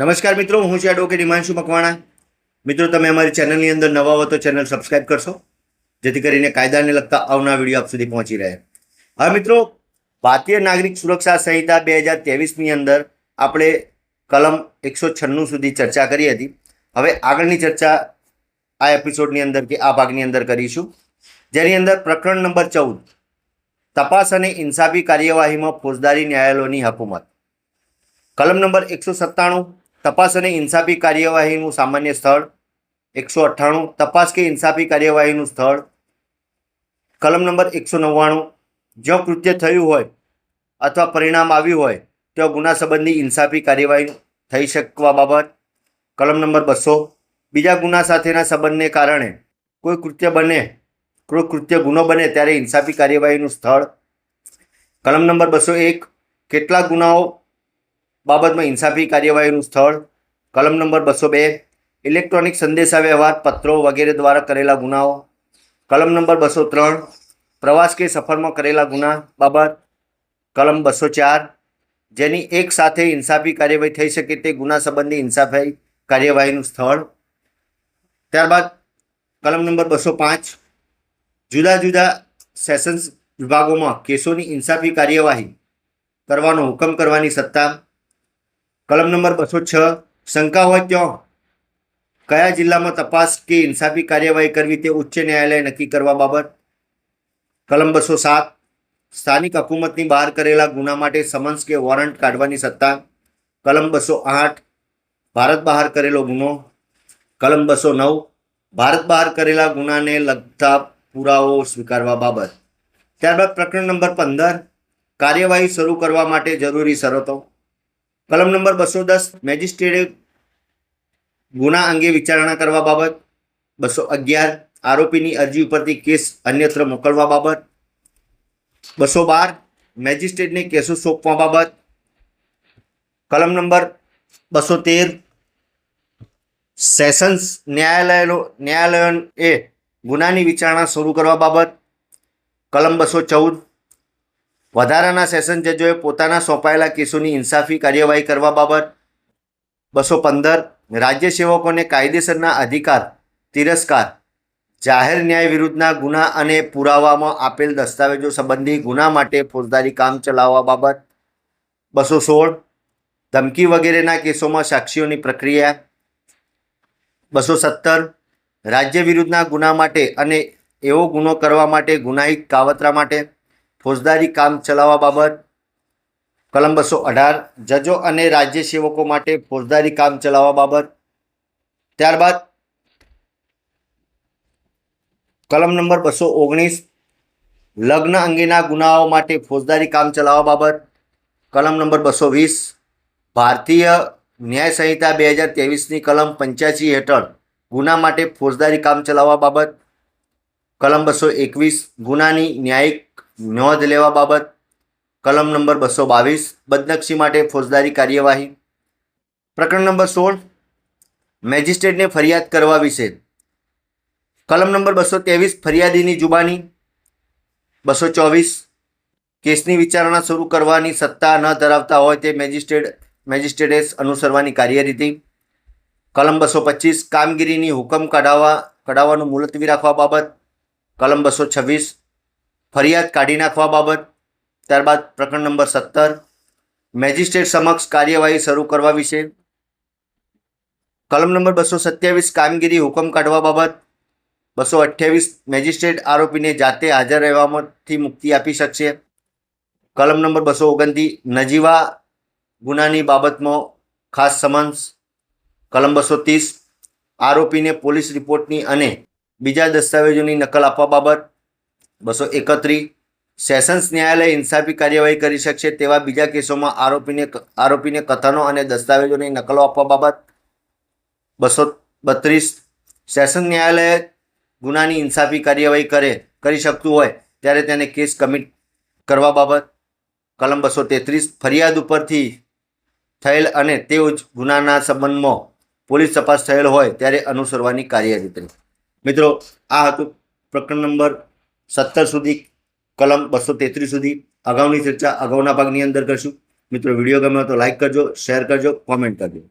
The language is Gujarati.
નમસ્કાર મિત્રો, હું છું એડવોકેટ હિમાંશુ મકવાણા. મિત્રો, તમે અમારી ચેનલની અંદર નવા હો તો ચેનલ સબસ્ક્રાઈબ કરશો, જેથી કરીને કાયદાને લગતા આવનાર વીડિયો આપ સુધી પહોંચી રહે. હવે મિત્રો, ભારતીય નાગરિક સુરક્ષા સંહિતા બે હજાર ત્રેવીસની અંદર આપણે કલમ એકસો છન્નું સુધી ચર્ચા કરી હતી. હવે આગળની ચર્ચા આ એપિસોડની અંદર કે આ ભાગની અંદર કરીશું. જેની અંદર પ્રકરણ નંબર ચૌદ, તપાસ અને ઇન્સાફી કાર્યવાહીમાં ફોજદારી ન્યાયાલયોની હકુમત. કલમ નંબર એકસો સત્તાણું તપાસ અને ઇન્સાફી કાર્યવાહીનું સામાન્ય સ્થળ એકસો અઠ્ઠાણું. તપાસ કે ઇન્સાફી કાર્યવાહીનું સ્થળ. કલમ નંબર એકસો નવ્વાણું. જો કૃત્ય થયું હોય અથવા પરિણામ આવ્યું હોય તો ગુના સંબંધી ઇન્સાફી કાર્યવાહી થઈ શકવા બાબત. કલમ નંબર બસો. બીજા ગુના સાથેના સંબંધને કારણે કોઈ કૃત્ય બને, કોઈ કૃત્ય ગુનો બને ત્યારે ઇન્સાફી કાર્યવાહીનું સ્થળ. કલમ નંબર બસો એક. કેટલા ગુનાઓ બાબતમાં ઇન્સાફી કાર્યવાહીનું સ્થળ, કલમ નંબર બસો બે, ઇલેક્ટ્રોનિક સંદેશાવ્યવહાર પત્રો વગેરે દ્વારા કરેલા ગુનાઓ, કલમ નંબર બસો ત્રણ, પ્રવાસ કે સફરમાં કરેલા ગુના બાબત, કલમ બસો ચાર, જેની એક સાથે ઇન્સાફી કાર્યવાહી થઈ શકે તે ગુના સંબંધી ઇન્સાફી કાર્યવાહીનું સ્થળ. ત્યારબાદ કલમ નંબર બસો પાંચ, જુદા જુદા સેશન્સ વિભાગોમાં કેસોની ઇન્સાફી કાર્યવાહી કરવાનો હુકમ કરવાની સત્તા કલમ નંબર બસો છ. શંકા હોય ત્યાં કયા જિલ્લામાં તપાસ કે ઇન્સાફી કાર્યવાહી કરવી તે ઉચ્ચ ન્યાયાલય નક્કી કરવા બાબત? કલમ બસો સાત. સ્થાનિક હકુમતની બહાર કરેલા ગુના માટે સમન્સ કે વોરંટ કાઢવાની સત્તા? કલમ બસો આઠ. ભારત બહાર કરેલો ગુનો? કલમ બસો નવ. ભારત બહાર કરેલા ગુનાને લગતા પુરાવો સ્વીકારવા બાબત. ત્યારબાદ પ્રકરણ નંબર પંદર. કાર્યવાહી શરૂ કરવા માટે જરૂરી શરતો? કલમ નંબર બસો દસ, મેજિસ્ટ્રેટે ગુના અંગે વિચારણા કરવા બાબત, બસો અગિયાર, આરોપીની અરજી ઉપરથી કેસ અન્યત્ર મોકલવા બાબત, બસો બાર, મેજિસ્ટ્રેટને કેસો સોંપવા બાબત, કલમ નંબર બસો તેર, સેશન્સ ન્યાયાલયનો ન્યાયાલયો એ ગુનાની વિચારણા શરૂ કરવા બાબત, કલમ બસો ચૌદ વધારાના સેશન જજોએ પોતાના સોંપાયેલા કેસોની ઇન્સાફી કાર્યવાહી કરવા બાબત. બસો પંદર, રાજ્ય સેવકોને કાયદેસરના અધિકાર, તિરસ્કાર, જાહેર ન્યાય વિરુદ્ધના ગુના અને પુરાવામાં આપેલ દસ્તાવેજો સંબંધી ગુના માટે ફોજદારી કામ ચલાવવા બાબત. બસો સોળ, ધમકી વગેરેના કેસોમાં સાક્ષીઓની પ્રક્રિયા. બસો સત્તર, રાજ્ય વિરુદ્ધના ગુના માટે અને એવો ગુનો કરવા માટે ગુનાહિત કાવતરા માટે. ફોજદારી કામ ચલાવવા બાબત કલમ બસો અઢાર, જજો અને રાજ્ય સેવકો માટે ફોજદારી કામ ચલાવવા બાબત, ત્યારબાદ કલમ નંબર બસો ઓગણીસ, લગ્ન અંગેના ગુનાઓ માટે ફોજદારી કામ ચલાવવા બાબત, કલમ નંબર બસો વીસ, ભારતીય ન્યાય સંહિતા બે હજાર ત્રેવીસની કલમ પંચ્યાસી હેઠળ ગુના માટે ફોજદારી કામ ચલાવવા બાબત, કલમ બસો એકવીસ, ગુનાની ન્યાયિક નોંધ લેવા બાબત, કલમ નંબર બસો બાવીસ, બદનક્ષી માટે ફોજદારી કાર્યવાહી. પ્રકરણ નંબર સોળ, મેજિસ્ટ્રેટને ફરિયાદ કરવા વિશે. કલમ નંબર બસો ત્રેવીસ, ફરિયાદીની જુબાની. બસો ચોવીસ, કેસની વિચારણા શરૂ કરવાની સત્તા ન ધરાવતા હોય તે મેજિસ્ટ્રેટ, મેજિસ્ટ્રેટે અનુસરવાની કાર્યરીતિ. કલમ બસો પચીસ, કામગીરીની હુકમ કઢાવવા, કઢાવવાનું મુલતવી રાખવા બાબત. કલમ બસો છવ્વીસ ફરિયાદ કાઢી નાખવા બાબત, ત્યારબાદ પ્રકરણ નંબર સત્તર, મેજિસ્ટ્રેટ સમક્ષ કાર્યવાહી શરૂ કરવા વિશે, કલમ નંબર બસો સત્યાવીસ કામગીરી હુકમ કાઢવા બાબત, બસો અઠ્યાવીસ મેજિસ્ટ્રેટ આરોપીને જાતે હાજર રહેવામાંથી મુક્તિ આપી શકશે, કલમ નંબર બસો ઓગણતી નજીવા ગુનાની બાબતમાં ખાસ સમન્સ, કલમ બસો ત્રીસ, આરોપીને પોલીસ રિપોર્ટની અને બીજા દસ્તાવેજોની નકલ આપવા બાબત બસો એકત્રીસ સેશન્સ ન્યાયાલય ઇન્સાફી કાર્યવાહી કરી શકશે તેવા બીજા કેસોમાં આરોપીને આરોપીને કથનો અને દસ્તાવેજોની નકલો આપવા બાબત. બસો બત્રીસ સેશન ન્યાયાલય ગુનાની ઇન્સાફી કાર્યવાહી કરે, કરી શકતું હોય ત્યારે તેને કેસ કમિટ કરવા બાબત. કલમ બસો તેત્રીસ ફરિયાદ ઉપરથી થયેલ અને તેઓ જ ગુનાના સંબંધમાં પોલીસ તપાસ થયેલ હોય ત્યારે અનુસરવાની કાર્યરીતિ. મિત્રો, આ હતું પ્રકરણ નંબર સત્તર સુધી કલમ બસો તેત્રીસ સુધી અગાઉની ચર્ચા અગાઉના ભાગની અંદર કરશું. મિત્રો, વીડિયો ગમ્યો તો લાઈક કરજો શેર કરજો કોમેન્ટ કરજો.